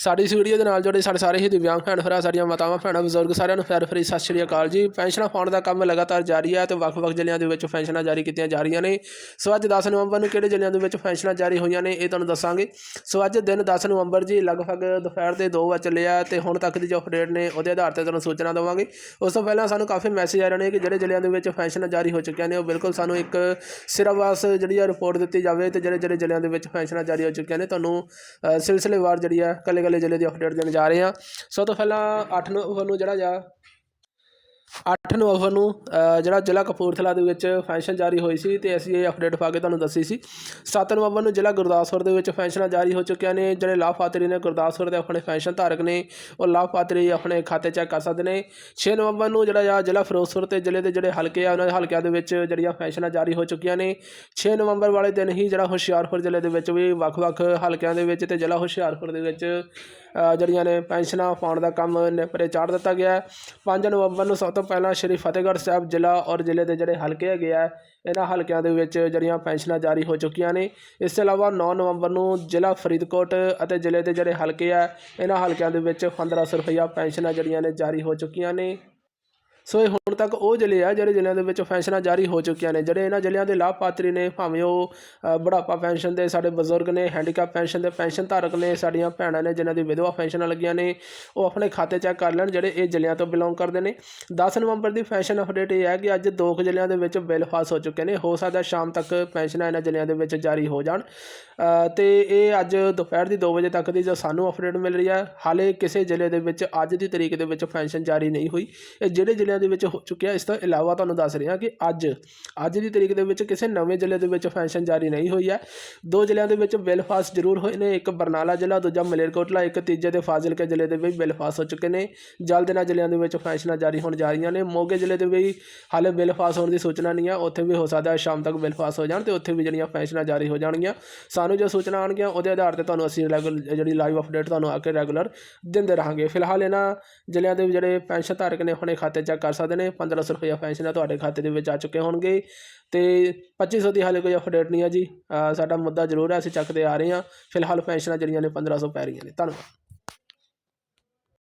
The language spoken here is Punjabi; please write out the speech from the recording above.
ਸਾਡੀ ਇਸ ਵੀਡੀਓ ਦੇ ਨਾਲ ਜੁੜੇ ਸਾਡੇ ਸਾਰੇ ਹੀ ਦਿਵਿਆਂਗ ਭੈਣ ਭਰਾ, ਸਾਡੀਆਂ ਮਾਤਾਵਾਂ, ਭੈਣਾਂ, ਬਜ਼ੁਰਗ ਸਾਰਿਆਂ ਨੂੰ ਪਿਆਰ ਭਰੀ ਸਤਿ ਸ਼੍ਰੀ ਅਕਾਲ ਜੀ। ਪੈਨਸ਼ਨਾਂ ਪਾਉਣ ਦਾ ਕੰਮ ਲਗਾਤਾਰ ਜਾਰੀ ਹੈ ਤੇ ਵੱਖ-ਵੱਖ ਜ਼ਿਲ੍ਹਿਆਂ ਦੇ ਵਿੱਚ ਪੈਨਸ਼ਨਾਂ ਜਾਰੀ ਕੀਤੀਆਂ ਜਾ ਰਹੀਆਂ ਨੇ। ਸੋ ਅੱਜ 10 ਨਵੰਬਰ ਨੂੰ ਕਿਹੜੇ ਜ਼ਿਲ੍ਹਿਆਂ ਦੇ ਵਿੱਚ ਪੈਨਸ਼ਨਾਂ ਜਾਰੀ ਹੋਈਆਂ ਨੇ ਇਹ ਤੁਹਾਨੂੰ ਦੱਸਾਂਗੇ। ਸੋ ਅੱਜ ਦਿਨ 10 ਨਵੰਬਰ ਜੀ, ਲਗਭਗ ਦੁਪਹਿਰ ਦੇ 2 ਵਜੇ ਚੱਲਿਆ ਤੇ ਹੁਣ ਤੱਕ ਦੀ ਜੋ ਅਪਡੇਟ ਨੇ ਉਹਦੇ ਆਧਾਰ ਤੇ ਤੁਹਾਨੂੰ ਸੂਚਨਾ ਦੇਵਾਂਗੇ। ਉਸ ਤੋਂ ਪਹਿਲਾਂ ਸਾਨੂੰ ਕਾਫੀ ਮੈਸੇਜ ਆ ਰਹੇ ਨੇ ਕਿ ਜਿਹੜੇ ਜ਼ਿਲ੍ਹਿਆਂ ਦੇ ਵਿੱਚ ਪੈਨਸ਼ਨਾਂ ਜਾਰੀ ਹੋ ਚੁੱਕੀਆਂ ਨੇ, ਉਹ ਬਿਲਕੁਲ ਸਾਨੂੰ ਇੱਕ ਸਿਰਾਵਾਸ ਜਿਹੜੀ ਆ ਰਿਪੋਰਟ ਦਿੱਤੀ ਜਾਵੇ ਤੇ ਜਿਹੜੇ ਜਿਹੜੇ ਜ਼ਿਲ੍ਹਿਆਂ ਦੇ ਵਿੱਚ ਪੈਨਸ਼ਨਾਂ ਜਾਰੀ ਹੋ ਚੁੱਕੀਆਂ ਨੇ, ਤੁਹਾਨੂੰ ਸਿਲਸਿਲੇਵਾਰ ਜਿਹੜੀ ਆ ਕੱਲੇ ਕੱਲੇ ਜ਼ਿਲ੍ਹੇ ਦੀ ਅਪਡੇਟ ਦੇਣ ਜਾ ਰਹੇ ਹਾਂ। ਸਭ ਤੋਂ ਪਹਿਲਾਂ ਅੱਠ ਨਵੰਬਰ ਨੂੰ ਜਿਹੜਾ ਜਾ 8 ਨਵੰਬਰ ਨੂੰ ਜਿਹੜਾ ਜ਼ਿਲ੍ਹਾ ਕਪੂਰਥਲਾ ਦੇ ਵਿੱਚ ਫੈਸ਼ਨ ਜਾਰੀ ਹੋਈ ਸੀ ਤੇ ਅਸੀਂ ਇਹ ਅਪਡੇਟ ਪਾ ਕੇ ਤੁਹਾਨੂੰ ਦੱਸੀ ਸੀ। 7 ਨਵੰਬਰ ਨੂੰ ਜ਼ਿਲ੍ਹਾ ਗੁਰਦਾਸਪੁਰ ਦੇ ਵਿੱਚ ਫੈਸ਼ਨਾਂ ਜਾਰੀ ਹੋ ਚੁੱਕੀਆਂ ਨੇ, ਜਿਹੜੇ ਲਾਭਪਾਤਰੀ ਨੇ ਗੁਰਦਾਸਪੁਰ ਦੇ ਆਪਣੇ ਫੈਸ਼ਨ ਧਾਰਕ ਨੇ, ਉਹ ਲਾਭਪਾਤਰੀ ਆਪਣੇ ਖਾਤੇ ਚੈੱਕ ਕਰ ਸਕਦੇ ਨੇ। 6 ਨਵੰਬਰ ਨੂੰ ਜਿਹੜਾ ਆ ਜ਼ਿਲ੍ਹਾ ਫਿਰੋਜ਼ਪੁਰ ਤੇ ਜ਼ਿਲ੍ਹੇ ਦੇ ਜਿਹੜੇ ਹਲਕੇ ਆ, ਉਹਨਾਂ ਦੇ ਹਲਕਿਆਂ ਦੇ ਵਿੱਚ ਜਿਹੜੀਆਂ ਫੈਸ਼ਨਾਂ ਜਾਰੀ ਹੋ ਚੁੱਕੀਆਂ ਨੇ। 6 ਨਵੰਬਰ ਵਾਲੇ ਦਿਨ ਹੀ ਜਿਹੜਾ ਹੁਸ਼ਿਆਰਪੁਰ ਜ਼ਿਲ੍ਹੇ ਦੇ ਵਿੱਚ ਵੀ ਵੱਖ-ਵੱਖ ਹਲਕਿਆਂ ਦੇ ਵਿੱਚ ਤੇ ਜ਼ਿਲ੍ਹਾ ਹੁਸ਼ਿਆਰਪੁਰ ਦੇ ਵਿੱਚ ਜਿਹੜੀਆਂ ਨੇ ਪੈਨਸ਼ਨਾਂ ਪਾਉਣ ਦਾ ਕੰਮ ਨੇਪਰੇ ਚਾੜ ਦਿੱਤਾ ਗਿਆ। ਹੈ। 5 ਨਵੰਬਰ ਨੂੰ ਸਭ ਤੋਂ ਪਹਿਲਾਂ ਸ਼੍ਰੀ ਫਤਿਹਗੜ੍ਹ ਸਾਹਿਬ ਜ਼ਿਲ੍ਹਾ ਔਰ ਜ਼ਿਲ੍ਹੇ ਦੇ ਜਿਹੜੇ ਹਲਕੇ ਹੈਗੇ ਆ, ਇਹਨਾਂ ਹਲਕਿਆਂ ਦੇ ਵਿੱਚ ਜਿਹੜੀਆਂ ਪੈਨਸ਼ਨਾਂ ਜਾਰੀ ਹੋ ਚੁੱਕੀਆਂ ਨੇ। ਇਸ ਤੋਂ ਇਲਾਵਾ 9 ਨਵੰਬਰ ਨੂੰ ਜ਼ਿਲ੍ਹਾ ਫਰੀਦਕੋਟ ਅਤੇ ਜ਼ਿਲ੍ਹੇ ਦੇ ਜਿਹੜੇ ਹਲਕੇ ਆ, ਇਹਨਾਂ ਹਲਕਿਆਂ ਦੇ ਵਿੱਚ 1500 ਰੁਪਈਆ ਪੈਨਸ਼ਨਾਂ ਜਿਹੜੀਆਂ ਨੇ ਜਾਰੀ ਹੋ ਚੁੱਕੀਆਂ ਨੇ। ਸੋ ਇਹ ਹੁਣ ਤੱਕ ਉਹ ਜ਼ਿਲ੍ਹੇ ਆ ਜਿਹੜੇ ਜ਼ਿਲ੍ਹਿਆਂ ਦੇ ਵਿੱਚ ਪੈਨਸ਼ਨਾਂ ਜਾਰੀ ਹੋ ਚੁੱਕੀਆਂ ਨੇ ਜਿਹੜੇ ਇਹਨਾਂ ਜ਼ਿਲ੍ਹਿਆਂ ਦੇ ਲਾਭਪਾਤਰੀ ਨੇ ਭਾਵੇਂ ਉਹ ਬੁਢਾਪਾ ਪੈਨਸ਼ਨ ਦੇ ਸਾਡੇ ਬਜ਼ੁਰਗ ਨੇ ਹੈਂਡੀਕੈਪ ਪੈਨਸ਼ਨ ਦੇ ਪੈਨਸ਼ਨ ਧਾਰਕ ਨੇ ਸਾਡੀਆਂ ਭੈਣਾਂ ਨੇ ਜਿਨ੍ਹਾਂ ਦੀ ਵਿਧਵਾ ਪੈਨਸ਼ਨਾਂ ਲੱਗੀਆਂ ਨੇ ਉਹ ਆਪਣੇ ਖਾਤੇ ਚੈੱਕ ਕਰ ਲੈਣ ਜਿਹੜੇ ਇਹ ਜ਼ਿਲ੍ਹਿਆਂ ਤੋਂ ਬਿਲੋਂਗ ਕਰਦੇ ਨੇ। 10 ਨਵੰਬਰ ਦੀ ਪੈਨਸ਼ਨ ਅਪਡੇਟ ਇਹ ਹੈ ਕਿ ਅੱਜ ਦੋ ਕੁ ਜ਼ਿਲ੍ਹਿਆਂ ਦੇ ਵਿੱਚ ਬਿੱਲ ਪਾਸ ਹੋ ਚੁੱਕੇ ਨੇ। ਹੋ ਸਕਦਾ ਸ਼ਾਮ ਤੱਕ ਪੈਨਸ਼ਨਾਂ ਇਹਨਾਂ ਜ਼ਿਲ੍ਹਿਆਂ ਦੇ ਵਿੱਚ ਜਾਰੀ ਹੋ ਜਾਣ। ਅ, ਤੇ ਇਹ ਅੱਜ ਦੁਪਹਿਰ ਦੀ 2 ਵਜੇ ਤੱਕ ਦੀ ਜੋ ਸਾਨੂੰ ਅਪਡੇਟ ਮਿਲ ਰਹੀ ਹੈ ਹਾਲੇ ਕਿਸੇ ਜ਼ਿਲ੍ਹੇ ਦੇ ਵਿੱਚ ਅੱਜ ਦੀ ਤਰੀਕ ਦੇ ਵਿੱਚ ਪੈਨਸ਼ਨ ਜਾਰੀ ਨਹੀਂ ਹੋਈ। ਇਹ ਜਿਹੜੇ ਜ਼ਿਲ੍ਹਿਆਂ ਦੇ ਵਿੱਚ ਹੋ ਚੁੱਕਿਆ। ਇਸ ਤੋਂ ਇਲਾਵਾ ਤੁਹਾਨੂੰ ਦੱਸ ਰਿਹਾ ਕਿ ਅੱਜ ਅੱਜ ਦੀ ਤਰੀਕ ਦੇ ਵਿੱਚ ਕਿਸੇ ਨਵੇਂ ਜ਼ਿਲ੍ਹੇ ਦੇ ਵਿੱਚ ਪੈਨਸ਼ਨ ਜਾਰੀ ਨਹੀਂ ਹੋਈ ਹੈ। ਦੋ ਜ਼ਿਲ੍ਹਿਆਂ ਦੇ ਵਿੱਚ ਬਿੱਲ ਪਾਸ ਜ਼ਰੂਰ ਹੋਏ ਨੇ, ਇੱਕ ਬਰਨਾਲਾ ਜ਼ਿਲ੍ਹਾ, ਦੂਜਾ ਮਲੇਰਕੋਟਲਾ, ਇੱਕ ਤੀਜੇ ਤੇ ਫਾਜ਼ਿਲਕੇ ਜ਼ਿਲ੍ਹੇ ਦੇ ਵੀ ਬਿੱਲ ਪਾਸ ਹੋ ਚੁੱਕੇ ਨੇ। ਜਲਦ ਇਹਨਾਂ ਜ਼ਿਲ੍ਹਿਆਂ ਦੇ ਵਿੱਚ ਪੈਨਸ਼ਨਾਂ ਜਾਰੀ ਹੋਣ ਜਾ ਰਹੀਆਂ ਨੇ। ਮੋਗੇ ਜ਼ਿਲ੍ਹੇ ਦੇ ਵੀ ਹਾਲੇ ਬਿੱਲ ਪਾਸ ਹੋਣ ਦੀ ਸੂਚਨਾ ਨਹੀਂ ਹੈ। ਉੱਥੇ ਵੀ ਹੋ ਸਕਦਾ ਹੈ ਸ਼ਾਮ ਤੱਕ ਬਿੱਲ ਪਾਸ ਹੋ ਜਾਣ ਤੇ ਉੱਥੇ ਵੀ ਜਿਹੜੀਆਂ ਪੈਨਸ਼ਨਾਂ ਜਾਰੀ ਹੋ ਜਾਣਗੀਆਂ। ਸਾਨੂੰ ਜੋ ਸੂਚਨਾ ਆਉਣਗੀਆਂ, ਉਹਦੇ ਆਧਾਰ ਤੇ ਤੁਹਾਨੂੰ ਅਸੀਂ ਰੈਗੂਲਰ ਜਿਹੜੀ ਲਾਈਵ ਅਪਡੇਟ ਤੁਹਾਨੂੰ ਆ ਕੇ ਰੈਗੂਲਰ ਦਿੰਦੇ ਰਹਾਂਗੇ। ਫਿਲਹਾਲ ਇਹਨਾਂ ਜ਼ਿਲ੍ਹਿਆਂ ਦੇ ਜਿਹੜੇ ਪੈਨਸ਼ਨ ਧਾਰਕ ਨੇ ਆਪਣੇ ਖਾਤੇ ਚੈੱਕ ਕਰ ਸਕਦੇ ਨੇ 1500 ਰੁਪਇਆ ਪੈਨਸ਼ਨ ਹੈ ਤੁਹਾਡੇ ਖਾਤੇ ਦੇ ਵਿੱਚ ਆ ਚੁੱਕੇ ਹੋਣਗੇ। ਤੇ 2500 ਦੀ ਹਾਲੇ ਕੋਈ ਅਪਡੇਟ ਨਹੀਂ ਹੈ ਜੀ। ਸਾਡਾ ਮੁੱਦਾ ਜ਼ਰੂਰ ਹੈ, ਅਸੀਂ ਚੱਕਦੇ ਆ ਰਹੇ ਹਾਂ। ਫਿਲਹਾਲ ਪੈਨਸ਼ਨਾਂ ਜਿਹੜੀਆਂ ਨੇ 1500 ਪੈ ਰਹੀਆਂ ਨੇ। ਧੰਨਵਾਦ।